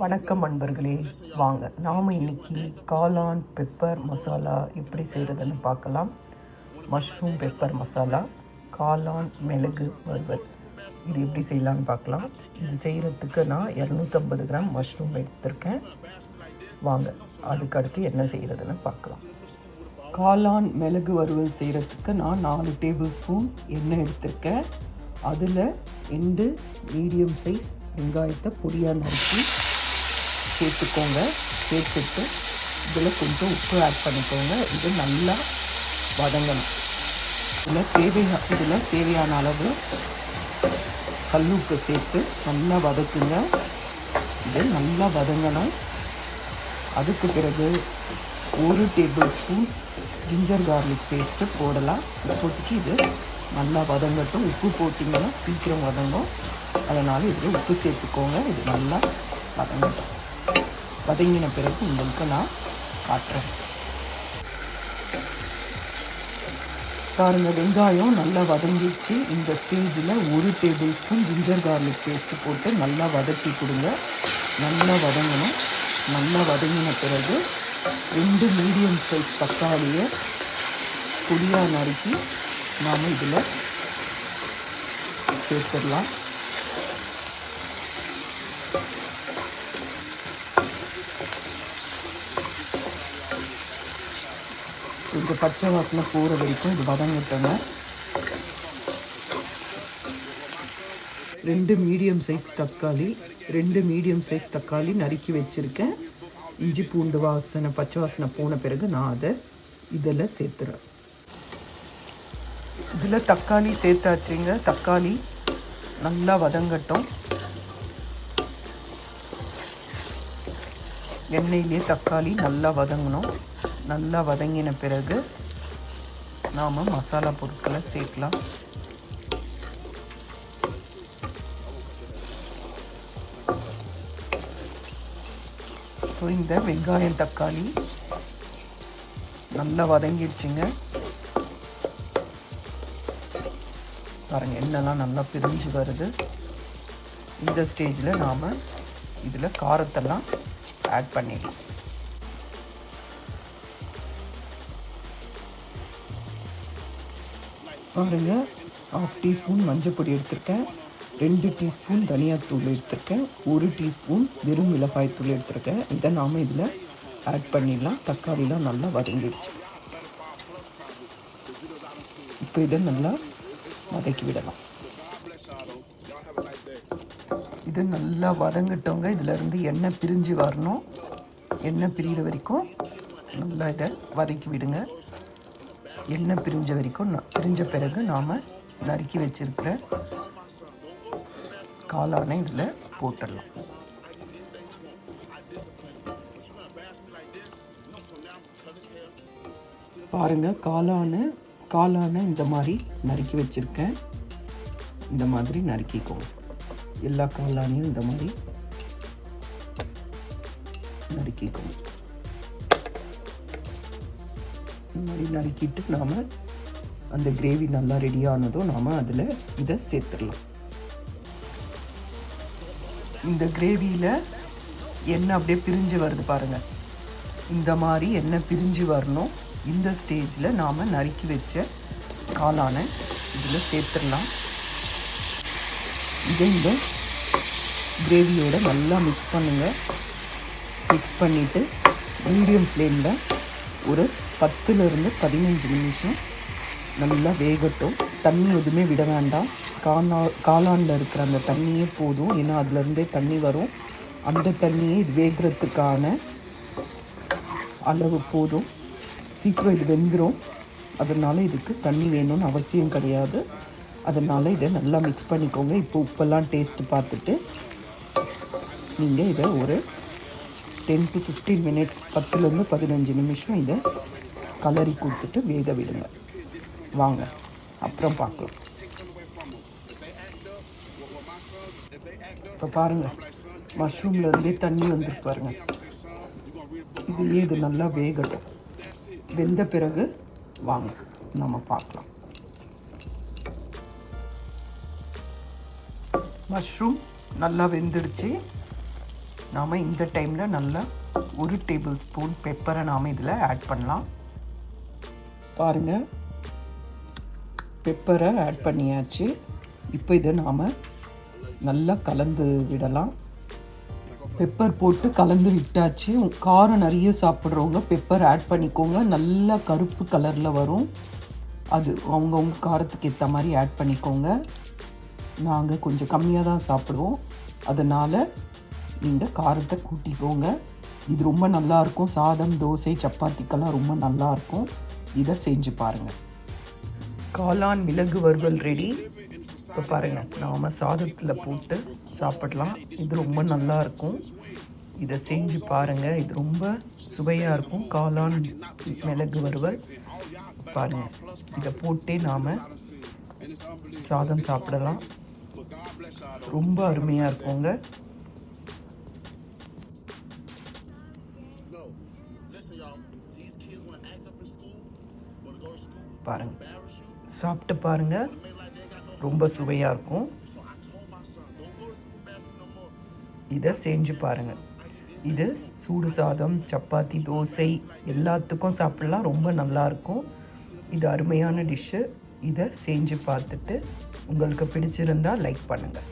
வணக்கம் அன்பர்களே. வாங்க நாம் இன்னைக்கு காளான் பெப்பர் மசாலா எப்படி செய்கிறதுன்னு பார்க்கலாம். மஷ்ரூம் பெப்பர் மசாலா காளான் மிளகு வறுவல். இது எப்படி செய்யலான்னு பார்க்கலாம். இது செய்கிறதுக்கு நான் இரநூத்தம்பது கிராம் மஷ்ரூம் எடுத்திருக்கேன். வாங்க அதுக்கடுத்து என்ன செய்கிறதுன்னு பார்க்கலாம். காளான் மிளகு வறுவல் செய்கிறதுக்கு நான் நாலு டேபிள் ஸ்பூன் எண்ணெய் எடுத்திருக்கேன். அதில் ரெண்டு மீடியம் சைஸ் வெங்காயத்தை பொடியாக நறுக்கி சேர்த்துக்கோங்க சேர்த்துட்டு இதில் கொஞ்சம் உப்பு ஆட் பண்ணிக்கோங்க. இது நல்லா வதங்கணும். இதில் தேவையான இதில் தேவையான அளவு கல்லுப்பு சேர்த்து நல்லா வதக்குங்க. இது நல்லா வதங்கணும். அதுக்கு பிறகு ஒரு table spoon ginger garlic paste போடலாம். இப்போதைக்கு இது நல்லா வதங்கட்டும். உப்பு போட்டிங்கன்னா சீக்கிரம் வதங்கும். அதனால் இதில் உப்பு சேர்த்துக்கோங்க. இது நல்லா வதங்கட்டும். வதங்கின பிறகு உங்களுக்கு நான் காட்டுறேன். பாருங்கள் வெங்காயம் நல்லா வதங்கிச்சு இந்த ஸ்டேஜில் ஒரு table spoon ginger garlic paste போட்டு நல்லா வதக்கி கொடுங்க. நல்லா வதங்கணும். நல்லா வதங்கின பிறகு ரெண்டு மீடியம் சைஸ் தக்காளியை பொடியாக நறுக்கி நாம் இதில் சேர்த்துடலாம். கொஞ்சம் பச்சை வாசனை போகிற வரைக்கும் இது வதங்கட்டங்க ரெண்டு மீடியம் சைஸ் தக்காளி ரெண்டு மீடியம் சைஸ் தக்காளி நறுக்கி வச்சுருக்கேன். இஞ்சி பூண்டு வாசனை பச்சை வாசனை போன பிறகு நான் அதை இதில் சேர்த்துறேன். இதில் தக்காளி சேர்த்தாச்சுங்க. தக்காளி நல்லா வதங்கட்டும். எண்ணெயிலே தக்காளி நல்லா வதங்கணும். நல்லா வதங்கின பிறகு நாம் மசாலா பொருட்களை சேர்க்கலாம். இந்த வெங்காயம் தக்காளி நல்லா வதங்கிடுச்சுங்க. பாருங்க எண்ணெய்லாம் நல்லா பிரிஞ்சு வருது. இந்த ஸ்டேஜில் நாம் இதில் காரத்தெல்லாம் ஆட் பண்ணிடலாம். பாருங்க. ஹாஃப் டீஸ்பூன் மஞ்சள் எடுத்திருக்கேன். ரெண்டு டீஸ்பூன் தனியாத்தூள் எடுத்திருக்கேன். ஒரு டீஸ்பூன் வெறும் மிளகாய் தூள் எடுத்திருக்கேன். இதை நாம் இதில் ஆட் பண்ணிடலாம். தக்காளிலாம் நல்லா வதங்கிடுச்சு. இப்போ இதை நல்லா வதக்கி விடலாம். இது நல்லா வதங்கிட்டவங்க இதிலேருந்து எண்ணெய் பிரிஞ்சு வரணும். எண்ணெய் பிரிகிற வரைக்கும் நல்லா இதை வதக்கி விடுங்க. எண்ணெய் பிரிஞ்ச வரைக்கும் பிரிஞ்ச பிறகு நாம் நறுக்கி வச்சுருக்கிற காளானை இதில் போட்டுடலாம். பாருங்கள் காளானை காளானை இந்த மாதிரி நறுக்கி வச்சுருக்கேன் இந்த மாதிரி நறுக்கிக்கோங்க. எல்லா காளானையும் இந்த மாதிரி நறுக்கிக்கோங்க. இந்த மாதிரி நறுக்கிட்டு நாம் அந்த கிரேவி நல்லா ரெடியானதும் நாம் அதில் இதை சேர்த்துடலாம். இந்த கிரேவியில் எண்ணெய் அப்படியே பிரிஞ்சு வருது பாருங்கள் இந்த மாதிரி எண்ணெய் பிரிஞ்சு வரணும். இந்த ஸ்டேஜில் நாம் நறுக்கி வச்ச காளானை இதில் சேர்த்துடலாம். இதை இந்த கிரேவியோட நல்லா மிக்ஸ் பண்ணுங்கள் மிக்ஸ் பண்ணிவிட்டு மீடியம் ஃப்ளேமில் ஒரு பத்துலேருந்து பதினஞ்சு நிமிஷம் நல்லா வேகட்டும். தண்ணி எதுவுமே விட வேண்டாம். காணா காளானில் இருக்கிற அந்த தண்ணியே போதும். ஏன்னா அதுலேருந்தே தண்ணி வரும். அந்த தண்ணியே இது வேகிறதுக்கான அளவு போதும். சீக்கிரம் இது வெந்துடும் அதனால் இதுக்கு தண்ணி வேணும்னு அவசியம் கிடையாது. அதனால் இதை நல்லா மிக்ஸ் பண்ணிக்கோங்க. இப்போ உப்பெல்லாம் டேஸ்ட்டு பார்த்துட்டு நீங்கள் இதை ஒரு டென் டு ஃபிஃப்டீன் மினிட்ஸ் பத்துலேருந்து பதினஞ்சு நிமிஷம் இதை கலரி கொடுத்துட்டு வேக விடுங்க. வாங்க அப்புறம் பார்க்கலாம். இப்போ பாருங்கள் மஷ்ரூம்ல இருந்தே தண்ணி வந்துருக்கு பாருங்க. இதுலேயே இது நல்லா வேகட்டும். வெந்த பிறகு வாங்க நம்ம பார்க்கலாம். மஷ்ரூம் நல்லா வெந்துடுச்சு. நாம் இந்த டைமில் நல்லா ஒரு டேபிள் ஸ்பூன் பெப்பரை நாம் இதில் ஆட் பண்ணலாம். பாருங்கள் பெப்பரை ஆட் பண்ணியாச்சு. இப்போ இதை நாம் நல்லா கலந்து விடலாம். பெப்பர் போட்டு கலந்து விட்டாச்சு. காரம் நிறைய சாப்பிட்றவங்க பெப்பர் ஆட் பண்ணிக்கோங்க. நல்லா கருப்பு கலரில் வரும். அது அவங்கவுங்க காரத்துக்கு ஏற்ற மாதிரி ஆட் பண்ணிக்கோங்க. நாங்கள் கொஞ்சம் கம்மியாக தான் சாப்பிடுவோம். அதனால் நீங்கள் காரத்தை கூட்டிக்கோங்க இது ரொம்ப நல்லாயிருக்கும் சாதம் தோசை சப்பாத்திக்கெல்லாம் ரொம்ப நல்லாயிருக்கும் இதை செஞ்சு பாருங்கள் காளான் மிளகு வறுவல் ரெடி இப்போ பாருங்கள் நாம் சாதத்தில் போட்டு சாப்பிடலாம். இது ரொம்ப நல்லா இருக்கும். இதை செஞ்சு பாருங்கள் இது ரொம்ப சுவையாக இருக்கும். காளான் மிளகு வறுவல். பாருங்கள் இதை போட்டே நாம் சாதம் சாப்பிடலாம். ரொம்ப அருமையாக இருக்குங்க. பாருங்க. சாப்பிட்டு பாருங்க. ரொம்ப சுவையாக இருக்கும். இதை செஞ்சு பாருங்க. இது சூடு சாதம் சப்பாத்தி தோசை எல்லாத்துக்கும் சாப்பிடலாம். ரொம்ப நல்லா இருக்கும். இது அருமையான டிஷ்ஷு. இதை செஞ்சு பார்த்துட்டு உங்களுக்கு பிடிச்சிருந்தா லைக் பண்ணுங்கள்